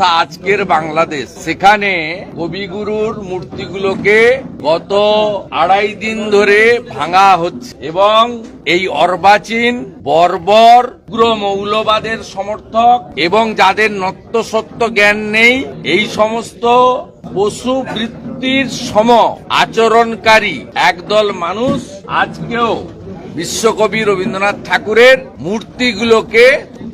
তা আজকের বাংলাদেশ। সেখানে কবিগুরুর মূর্তিগুলোকে গত আড়াই দিন ধরে ভাঙা হচ্ছে এবং এই অর্বাচীন, বর্বর উগ্র মৌলবাদের সমর্থক এবং যাদের নত্য সত্য জ্ঞান নেই, এই সমস্ত পশু বৃত্তির সম আচরণকারী একদল মানুষ আজকেও বিশ্বকবি রবীন্দ্রনাথ ঠাকুরের মূর্তিগুলোকে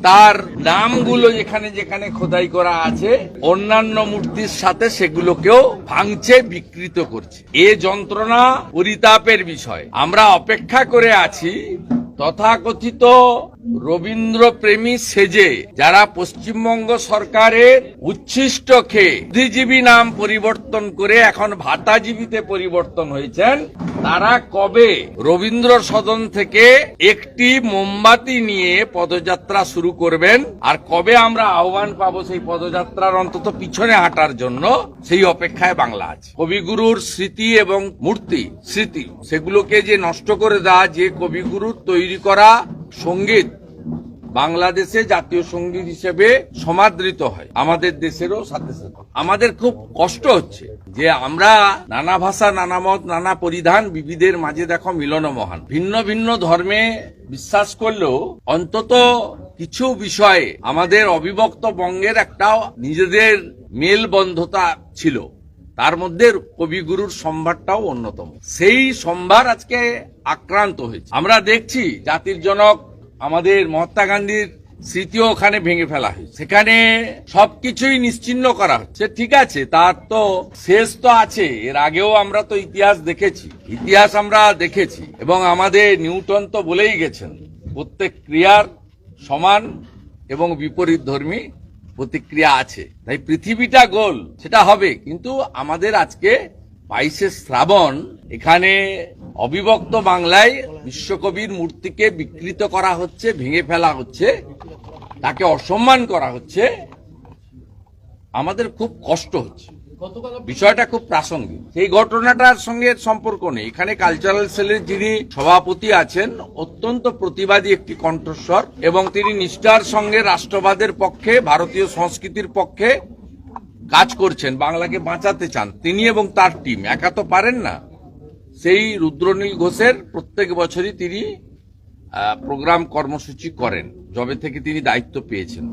তার নামগুলো যেখানে যেখানে খোদাই করা আছে, অন্যান্য মূর্তির সাথে সেগুলোকেও ভাঙছে বিকৃত করছে। এ যন্ত্রণা পরিতাপের বিষয়। আমরা অপেক্ষা করে আছি তথাকথিত রবীন্দ্র প্রেমী সেজে, যারা পশ্চিমবঙ্গ সরকারের উচ্ছিষ্ট খেয়ে বুদ্ধিজীবী নাম পরিবর্তন করে এখন ভাতাজীবীতে পরিবর্তন হয়েছেন। তারা কবে রবীন্দ্র সদন থেকে একটি মোমবাতি নিয়ে পদযাত্রা শুরু করবেন? আর কবে আমরা আহ্বান পাব সেই পদযাত্রার অন্তত পিছনে হাঁটার জন্য? সেই অপেক্ষায় বাংলা আছে কবিগুরুর স্মৃতি এবং মূর্তি, স্মৃতি, সেগুলোকে যে নষ্ট করে দেওয়া যে কবিগুরুর তৈরি করা সংগীত বাংলাদেশে জাতীয় সংগীত হিসেবে সমাদৃত হয়। আমাদের দেশেরও সাথে সাথে। আমাদের খুব কষ্ট হচ্ছে যে আমরা নানা ভাষা, নানা মত, নানা পরিধান বিবিধের মাঝে দেখো মিলন মহান। ভিন্ন ভিন্ন ধর্মে বিশ্বাস করলেও অন্তত কিছু বিষয়ে আমাদের অবিভক্ত বঙ্গের একটা নিজেদের মেলবন্ধতা ছিল। তার মধ্যে কবিগুরুর সম্ভারটাও অন্যতম। সেই সম্ভার আজকে আক্রান্ত হয়েছে। আমরা দেখছি জাতির জনক আমাদের মহাত্মা গান্ধীর স্মৃতিও ওখানে ভেঙে ফেলা হয়েছে সেখানে সবকিছুই নিশ্চিন্ন করা হচ্ছে। ঠিক আছে, তার তো শেষ তো আছে। এর আগেও আমরা তো ইতিহাস দেখেছি। ইতিহাস আমরা দেখেছি। এবং আমাদের নিউটন তো বলেই গেছেন, প্রত্যেক ক্রিয়ার সমান এবং বিপরীত ধর্মী প্রতিক্রিয়া আছে। তাই পৃথিবীটা গোল, সেটা হবে। কিন্তু আমাদের আজকে বাইশে শ্রাবণ, এখানে অবিভক্ত বাংলায় বিশ্বকবির মূর্তিকে বিকৃত করা হচ্ছে, ভেঙে ফেলা হচ্ছে, তাকে অসম্মান করা হচ্ছে, আমাদের খুব কষ্ট হচ্ছে। বিষয়টা খুব প্রাসঙ্গিক। সেই ঘটনাটার সঙ্গে সম্পর্ক নেই। এখানে কালচারাল সেলের যিনি সভাপতি আছেন, অত্যন্ত প্রতিবাদী একটি কণ্ঠস্বর এবং তিনি নিষ্ঠার সঙ্গে রাষ্ট্রবাদের পক্ষে, ভারতীয় সংস্কৃতির পক্ষে কাজ করছেন, বাংলাকে বাঁচাতে চান। তিনি এবং তার টিম একা তো পারেন না। সেই রুদ্রনীল ঘোষের প্রত্যেক বছরই তিনি প্রোগ্রাম কর্মসূচি করেন যবে থেকে তিনি দায়িত্ব পেয়েছেন।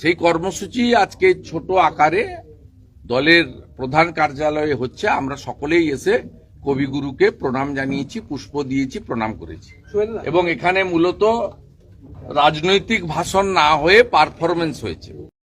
সেই কর্মসূচি আজকে ছোট আকারে দলের প্রধান কার্যালয়ে হচ্ছে। আমরা সকলেই এসে কবিগুরুকে প্রণাম জানিয়েছি পুষ্প দিয়েছি প্রণাম করেছি। এবং এখানে মূলত রাজনৈতিক ভাষণ না হয়ে পারফরমেন্স হয়েছে।